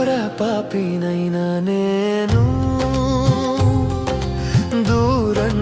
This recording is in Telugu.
ఘోర పాపినైనా నేను దూరం